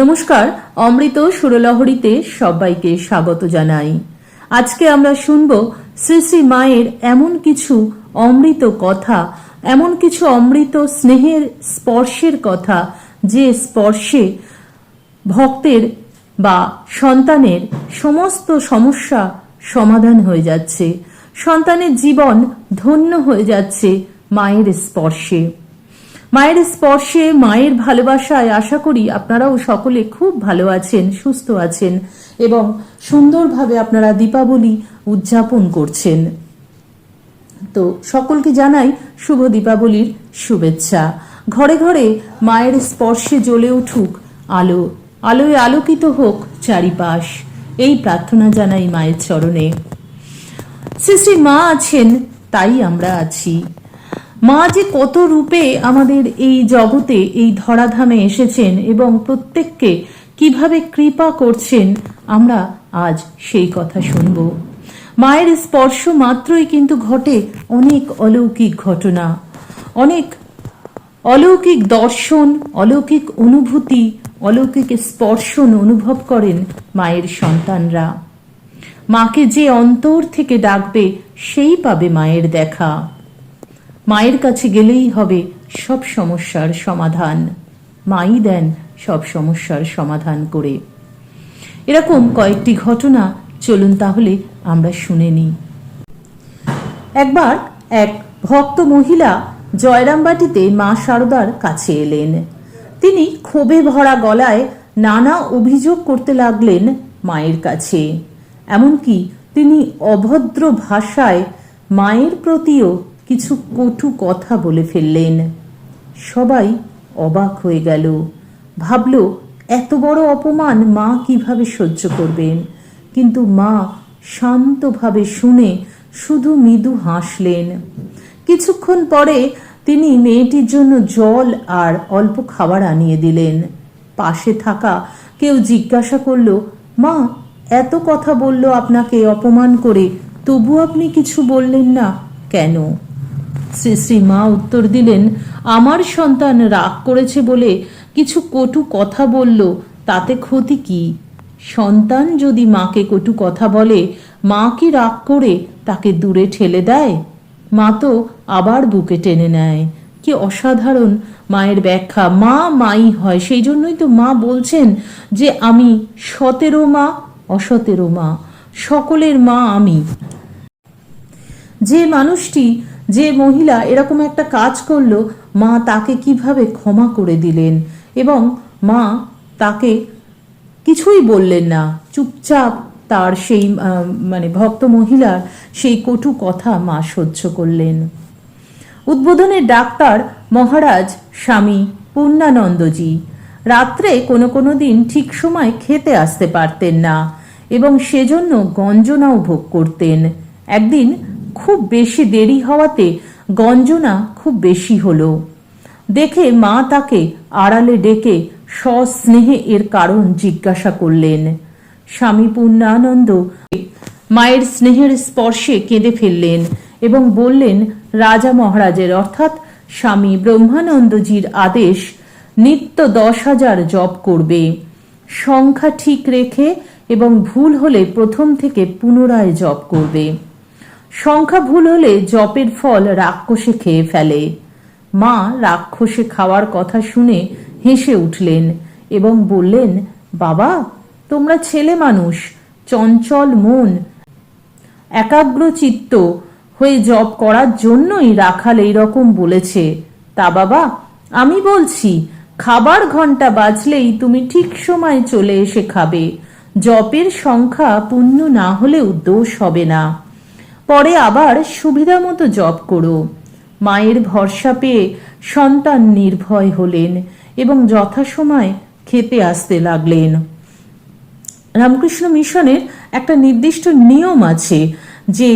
নমস্কার, অমৃত সুরলহরীতে সবাইকে স্বাগত জানাই। আজকে আমরা শুনব শ্রী শ্রী মায়ের এমন কিছু অমৃত কথা, এমন কিছু অমৃত স্নেহের স্পর্শের কথা, যে স্পর্শে ভক্তের বা সন্তানের সমস্ত সমস্যা সমাধান হয়ে যাচ্ছে। সন্তানের জীবন ধন্য হয়ে যাচ্ছে মায়ের স্পর্শে। মায়ের স্পর্শে, মায়ের ভালোবাসায় আশা করি আপনারাও সকলে খুব ভালো আছেন, সুস্থ আছেন এবং সুন্দরভাবে আপনারা দীপাবলি উদযাপন করছেন। তো সকলকে জানাই শুভ দীপাবলির শুভেচ্ছা। ঘরে ঘরে মায়ের স্পর্শে জ্বলে উঠুক আলো, আলোয় আলোকিত হোক চারিপাশ, এই প্রার্থনা জানাই মায়ের চরণে। শ্রী মা আছেন, তাই আমরা আছি। মা যে কত রূপে আমাদের এই জগতে এই ধরাধামে এসেছেন এবং প্রত্যেককে কীভাবে কৃপা করছেন, আমরা আজ সেই কথা শুনব। মায়ের স্পর্শ মাত্রই কিন্তু ঘটে অনেক অলৌকিক ঘটনা। অনেক অলৌকিক দর্শন, অলৌকিক অনুভূতি, অলৌকিক স্পর্শন অনুভব করেন মায়ের সন্তানরা। মাকে যে অন্তর থেকে ডাকবে, সেই পাবে মায়ের দেখা। মায়ের কাছে গেলেই হবে সব সমস্যার সমাধান। মাই দেন সব সমস্যার সমাধান করে। এরকম কয়েকটি ঘটনা চলুন তাহলে আমরা শুনে নিই। একবার এক ভক্ত মহিলা জয়রামবাটিতে মা শারদার কাছে এলেন। তিনি ক্ষোভে ভরা গলায় নানা অভিযোগ করতে লাগলেন মায়ের কাছে। এমনকি তিনি অভদ্র ভাষায় মায়ের প্রতিও কিছু কটু কথা বলে ফেললেন। সবাই অবাক হয়ে গেল। ভাবল, এত বড় অপমান মা কীভাবে সহ্য করবেন? কিন্তু মা শান্তভাবে শুনে শুধু মৃদু হাসলেন। কিছুক্ষণ পরে তিনি মেয়েটির জন্য জল আর অল্প খাবার আনিয়ে দিলেন। পাশে থাকা কেউ জিজ্ঞাসা করল, মা, এত কথা বলল আপনাকে অপমান করে, তবু আপনি কিছু বললেন না কেন? শ্রী শ্রী মা উত্তর দিলেন, আমার সন্তান রাগ করেছে বলে কিছু কটু কথা বলল, তাতে ক্ষতি কি? সন্তান যদি মাকে কটু কথা বলে, মা কি রাগ করে তাকে দূরে ঠেলে দেয়? মা তো আবার বুকে টেনে নেয়। কি অসাধারণ মায়ের ব্যাখ্যা। মা মাই হয়। সেই জন্যই তো মা বলছেন যে আমি সতেরো মা, অসতেরো মা। সকলের মা আমি। যে মানুষটি যে মহিলা এরকম একটা কাজ করল, মা তাকে কীভাবে ক্ষমা করে দিলেন? এবং মা তাকে কিছুই বললেন না। চুপচাপ তার সেই মানে ভক্ত মহিলার সেই কটু কথা মা সহ্য করলেন। উদ্বোধনের ডাক্তার মহারাজ স্বামী পূর্ণানন্দজি, রাত্রে কোনো কোনো দিন ঠিক সময় খেতে আসতে পারতেন না এবং সেজন্য গঞ্জনাও ভোগ করতেন। একদিন খুব বেশি দেরি হওয়াতে গঞ্জনা খুব বেশি হলো। দেখে মা তাকে আড়ালে ডেকে সস্নেহে এর কারণ জিজ্ঞাসা করলেন। স্বামী পূর্ণানন্দ মায়ের স্নেহের স্পর্শে কেঁদে ফেললেন এবং বললেন, রাজা মহারাজের অর্থাৎ স্বামী ব্রহ্মানন্দজির আদেশ নিত্য দশ হাজার জপ করবে। সংখ্যা ঠিক রেখে এবং ভুল হলে প্রথম থেকে পুনরায় জপ করবে। সংখ্যা ভুল হলে জপের ফল রাক্ষসে খেয়ে ফেলে। মা রাক্ষসে খাওয়ার কথা শুনে হেসে উঠলেন এবং বললেন, বাবা, তোমরা ছেলে মানুষ, চঞ্চল মন একাগ্র চিত্ত হয়ে জব করার জন্যই রাখাল এইরকম বলেছে। তা বাবা, আমি বলছি, খাবার ঘণ্টা বাজলেই তুমি ঠিক সময় চলে এসে খাবে। জপের সংখ্যা পূর্ণ না হলেও দোষ হবে না। পরে আবার সুবিধা মতো জপ করো। মায়ের ভরসা পেয়ে সন্তান নির্ভয় হলেন এবং যথাসময় খেতে আসতে লাগলেন। রামকৃষ্ণ মিশনের একটা নির্দিষ্ট নিয়ম আছে যে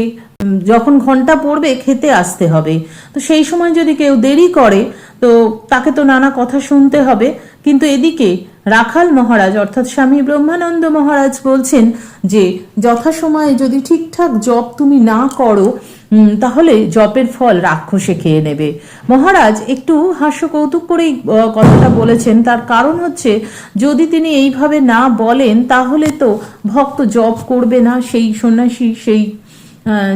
যখন ঘণ্টা পড়বে খেতে আসতে হবে। তো সেই সময় যদি কেউ দেরি করে, তো তাকে তো নানা কথা শুনতে হবে। কিন্তু এদিকে রাখাল মহারাজ, অর্থাৎ স্বামী ব্রহ্মানন্দ মহারাজ বলছেন যে, যথাসময়ে যদি ঠিকঠাক জপ তুমি না করো তাহলে জপের ফল রাক্ষসে খেয়ে নেবে। মহারাজ একটু হাস্য কৌতুক করেই কথাটা বলেছেন। তার কারণ হচ্ছে, যদি তিনি এইভাবে না বলেন, তাহলে তো ভক্ত জপ করবে না। সেই সন্ন্যাসী, সেই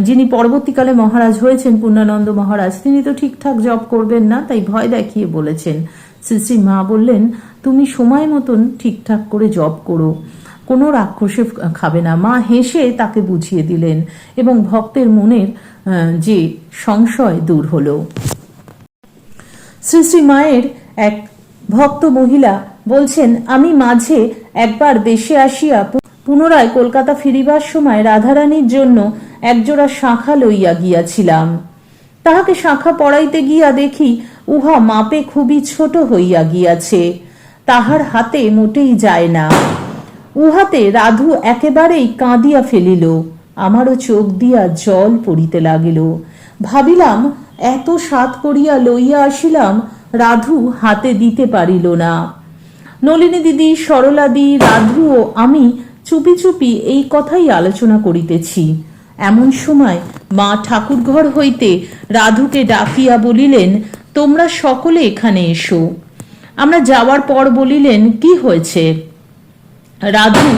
যিনি পরবর্তীকালে মহারাজ হয়েছেন, পূর্ণানন্দ মহারাজ, তিনি তো ঠিকঠাক জব করবেন না, তাই ভয় দেখিয়ে বলেছেন। শ্রী মা বললেন, তুমি সময় মতন ঠিকঠাক করে জব করো। কোনো রাক্ষসে খাবে না। মা হেসে তাকে বুঝিয়ে দিলেন এবং ভক্তের মনের যে সংশয় দূর হলো। শ্রী শ্রী মায়ের এক ভক্ত মহিলা বলছেন, আমি মাঝে একবার দেশে আসিয়া পুনরায় কলকাতা ফিরিবার সময় রাধারানীর জন্য একজোড়া শাখা লইয়া গিয়াছিলাম। তাহাকে শাখা পড়াইতে গিয়া দেখি উহা মাপে খুবই ছোট হইয়া গিয়াছে। তাহার হাতে মোটেই যায় না। উহাতে রাধু একেবারেই কাঁদিয়া ফেলিল। আমারও চোখ দিয়া জল পড়িতে লাগিল। ভাবিলাম, এত সাত করিয়া লইয়া আসিলাম, রাধু হাতে দিতে পারিল না। নলিনী দিদি সরলাদি রাধু ও আমি চুপি চুপি এই কথাই আলোচনা করিতেছি। এমন সময় মা ঠাকুরঘর হইতে রাধুকে ডাকিয়া বলিলেন, তোমরা সকলে এখানে এসো। আমরা যাওয়ার পর বলিলেন, কি হয়েছে? রাধু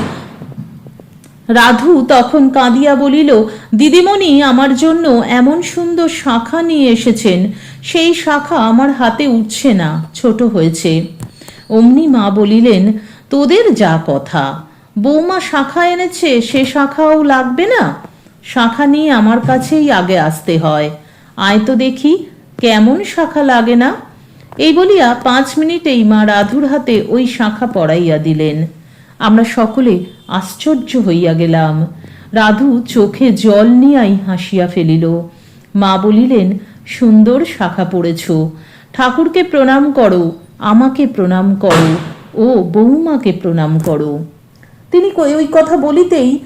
রাধু তখন কাঁদিয়া বলিল, দিদিমণি আমার জন্য এমন সুন্দর শাখা নিয়ে এসেছেন, সেই শাখা আমার হাতে উঠছে না, ছোট হয়েছে। অমনি মা বলিলেন, তোদের যা কথা, বৌমা শাখা এনেছে, সে শাখাও লাগবে না? শাখা নিয়ে আমার কাছেই আগে আসতে হয়। আয় তো দেখি, কেমন শাখা লাগে না? এই বলিয়া পাঁচ মিনিটেই মা রাধুর হাতে ওই শাখা পড়াইয়া দিলেন। আমরা সকলে আশ্চর্য হইয়া গেলাম। রাধু চোখে জল নিয়াই হাসিয়া ফেলিল। মা বলিলেন, সুন্দর শাখা পড়েছ। ঠাকুরকে প্রণাম করো, আমাকে প্রণাম করো, ও বৌমাকে প্রণাম করো। তিনি ওই কথা বলিতেই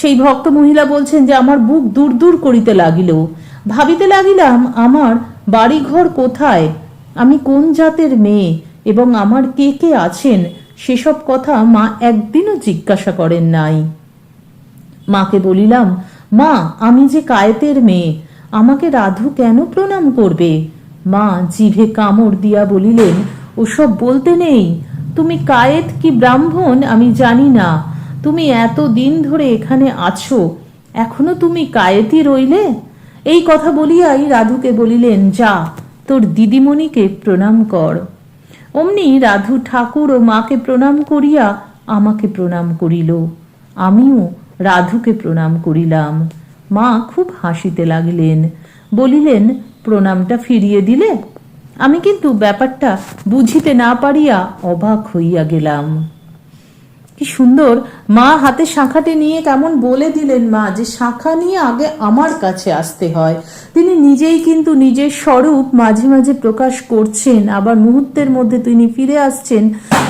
সেই ভক্ত মহিলা বলছেন যে, আমার বুক দূর দূর করিতে লাগিল। ভাবিতে লাগিলাম, আমার বাড়িঘর কোথায়? আমি কোন জাতের মেয়ে? এবং আমার কে কে আছেন? সেসব কথা মা একদিনও জিজ্ঞাসা করেন নাই। মাকে বলিলাম, মা, আমি যে কায়েতের মেয়ে, আমাকে রাধু কেন প্রণাম করবে? মা জিভে কামড় দিয়া বলিলেন, ওসব বলতে নেই। তুমি কায়েত কি ব্রাহ্মণ আমি জানি না। তুমি এত দিন ধরে এখানে আছো, এখনও তুমি কায়েতি রইলে? এই কথা বলিয়াই রাধুকে বলিলেন, যা, তোর দিদিমণিকে প্রণাম কর। অমনি রাধু ঠাকুর ও মাকে প্রণাম করিয়া আমাকে প্রণাম করিল। আমিও রাধুকে প্রণাম করিলাম। মা খুব হাসিতে লাগিলেন, বলিলেন, প্রণামটা ফিরিয়ে দিলে? আমি কিন্তু ব্যাপারটা বুঝিতে না পারিয়া অবাক হইয়া গেলাম। কি সুন্দর। মা হাতে শাখাটি নিয়ে কেমন বলে দিলেন মা যে শাখা নিয়ে আগে আমার কাছে আসতে হয়। তিনি নিজেই কিন্তু নিজের স্বরূপ মাঝে মাঝে প্রকাশ করছেন। আবার মুহূর্তের মধ্যে তিনি ফিরে আসছেন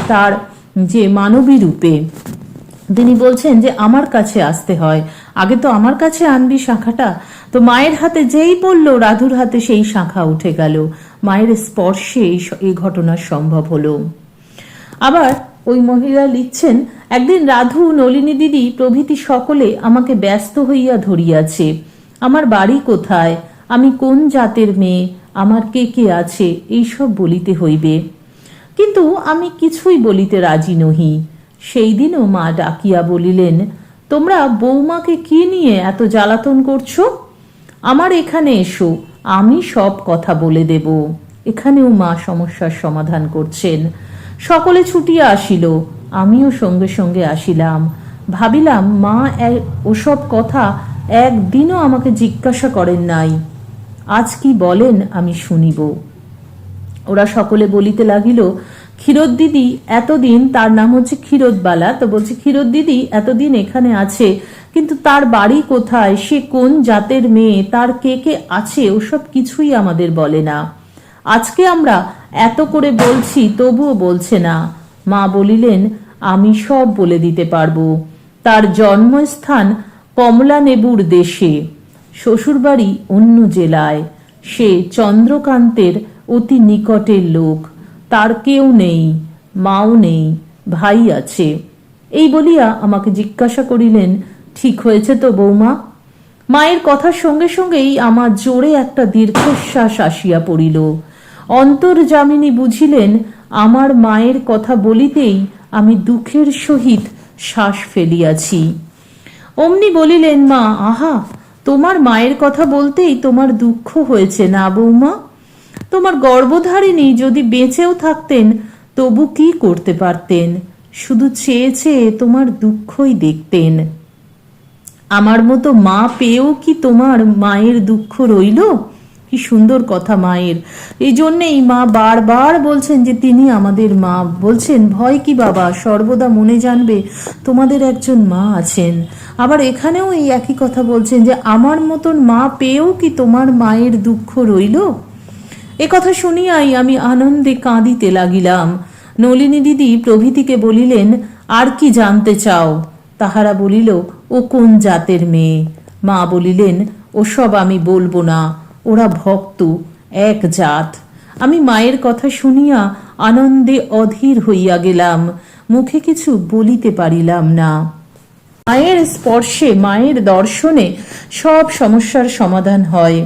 তার যে মানবী রূপে। তিনি বলছেন যে আমার কাছে আসতে হয়। আগে তো আমার কাছে আনবি শাখাটা। তো মায়ের হাতে যেই পড়ল রাধুর হাতে সেই শাখা উঠে গেল। মায়ের স্পর্শে এই ঘটনা সম্ভব হলো। আবার ওই মহিলা লিখছেন, একদিন রাধু নলিনী দিদি প্রভৃতি সকলে আমাকে ব্যস্ত হইয়া ধরিয়াছে। আমার বাড়ি কোথায়? আমি কোন জাতের মেয়ে? আমার কে কে আছে? এইসব বলিতে হইবে। কিন্তু আমি কিছুই বলিতে রাজি নহি। সেই দিনও মা ডাকিয়া বলিলেন, তোমরা বৌমাকে কি নিয়ে এত জ্বালাতন করছ? আমার এখানে এসো, আমি সব কথা বলে দেব। এখানেও মা সমস্যার সমাধান করছেন। সকলে ছুটিয়া আসিল, আমিও সঙ্গে সঙ্গে আসিলাম। ভাবিলাম, মা ওসব কথা একদিনও আমাকে জিজ্ঞাসা করেন নাই। আজ কি বলেন আমি শুনিব। ওরা সকলে বলিতে লাগিল, ক্ষীরোদ দিদি এতদিন, তার নাম হচ্ছে ক্ষীরোদবালা, তো বলছে, ক্ষীরোদ দিদি এতদিন এখানে আছে, কিন্তু তার বাড়ি কোথায়? সে কোন জাতের মেয়ে? তার কে কে আছে? ওসব কিছুই আমাদের বলে না। আজকে আমরা এত করে বলছি, তবুও বলছে না। মা বলিলেন, আমি সব বলে দিতে পারব। তার জন্মস্থান কমলা নেবুর দেশে। শ্বশুরবাড়ি অন্য জেলায়। সে চন্দ্রকান্তের অতি নিকটের লোক। তার কেউ নেই, মাও নেই, ভাই আছে। এই বলিয়া আমাকে জিজ্ঞাসা করিলেন, ঠিক হয়েছে তো বৌমা? মায়ের কথার সঙ্গে সঙ্গেই আমার জোরে একটা দীর্ঘশ্বাস আসিয়া পড়িল। অন্তর্যামিনী বুঝিলেন, আমার মায়ের কথা বলিতেই আমি দুঃখের সহিত শ্বাস ফেলিয়াছি। অমনি বলিলেন, মা, আহা, তোমার মায়ের কথা বলতেই তোমার দুঃখ হয়েছে না বৌমা? তোমার গর্ভধারিণী যদি বেঁচেও থাকতেন, তবু কি করতে পারতেন? শুধু চেয়ে চেয়ে তোমার দুঃখই দেখতেন। আমার মতো মা পেয়েও কি তোমার মায়ের দুঃখ রইল? কি সুন্দর কথা মায়ের। এই জন্যেই মা বারবার বলছেন যে তিনি আমাদের মা। বলছেন, ভয় কি বাবা, সর্বদা মনে জানবে তোমাদের একজন মা আছেন। আবার এখানেও এই একই কথা বলছেন যে, আমার মতন মা পেয়েও কি তোমার মায়ের দুঃখ রইল? এ কথা শুনিয়াই আমি আনন্দে কাঁদিতে লাগিলাম। নলিনী দিদি প্রভৃতিকে বলিলেন, আর কি জানতে চাও? তাহারা বলিল, ও কোন জাতের মেয়ে? মা বলিলেন, ওসব আমি বলব না। ওরা ভক্ত, এক জাত। আমি মায়ের কথা শুনিয়া আনন্দে অধীর হইয়া গেলাম, মুখে কিছু বলিতে পারিলাম না। মায়ের স্পর্শে, মায়ের দর্শনে সব সমস্যার সমাধান হয়।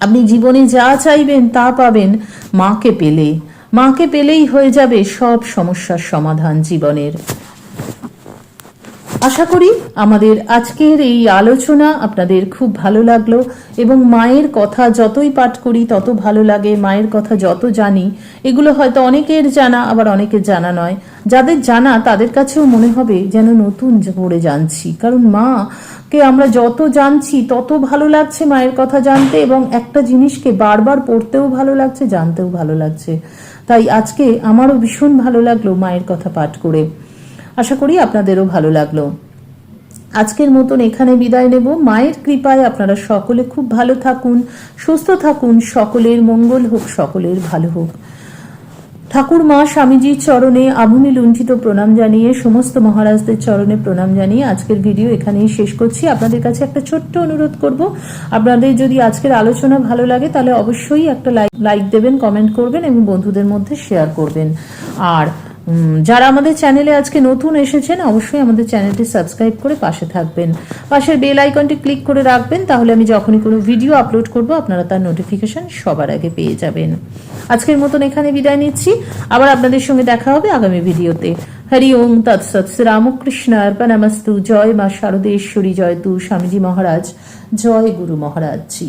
আপনি জীবনে যা চাইবেন তা পাবেন, মাকে পেলে। মাকে পেলেই হয়ে যাবে সব সমস্যার সমাধান জীবনের। আশা করি আমাদের আজকের এই আলোচনা আপনাদের খুব ভালো লাগল এবং মায়ের কথা যতই পাঠ করি, তত ভালো লাগে। মায়ের কথা যত জানি, এগুলো হয়তো অনেকের জানা, আবার অনেকের জানা নয়। যাদের জানা, তাদের কাছেও মনে হবে যেন নতুন করে জানছি। কারণ মা কে আমরা যত জানছি, তত ভালো লাগছে মায়ের কথা জানতে এবং একটা জিনিসকে বারবার পড়তেও ভালো লাগছে, জানতেও ভালো লাগছে। তাই আজকে আমারও ভীষণ ভালো লাগল মায়ের কথা পাঠ করে। আশা করি আপনাদেরও ভালো লাগল। আজকের মতন এখানে বিদায় নেব। মায়ের কৃপায় আপনারা সকলে খুব ভালো থাকুন, সুস্থ থাকুন, সকলের মঙ্গল হোক, সকলের ভালো হোক। ঠাকুর মা স্বামীজির চরণে আভূমি লুণ্ঠিত প্রণাম জানিয়ে, সমস্ত মহারাজদের চরণে প্রণাম জানিয়ে আজকের ভিডিও এখানেই শেষ করছি। আপনাদের কাছে একটা ছোট্ট অনুরোধ করব। আপনাদের যদি আজকের আলোচনা ভালো লাগে, তাহলে অবশ্যই একটা লাইক লাইক দেবেন, কমেন্ট করবেন এবং বন্ধুদের মধ্যে শেয়ার করবেন। আর যারা আমাদের চ্যানেলে আজকে নতুন এসেছেন, অবশ্যই আমাদের চ্যানেলটি সাবস্ক্রাইব করে পাশে থাকবেন। পাশের বেল আইকনটি ক্লিক করে রাখবেন, তাহলে আমি যখনই কোনো ভিডিও আপলোড করব, আপনারা তার নোটিফিকেশন সবার আগে পেয়ে যাবেন। আজকের মতন এখানে বিদায় নিচ্ছি। আবার আপনাদের সঙ্গে দেখা হবে আগামী ভিডিওতে। হরি ওম তৎসৎ শ্রী রামকৃষ্ণ অর্পণামস্তু জয় মা শারদেশ্বরী, জয় তু স্বামীজি মহারাজ। জয় গুরু মহারাজ জি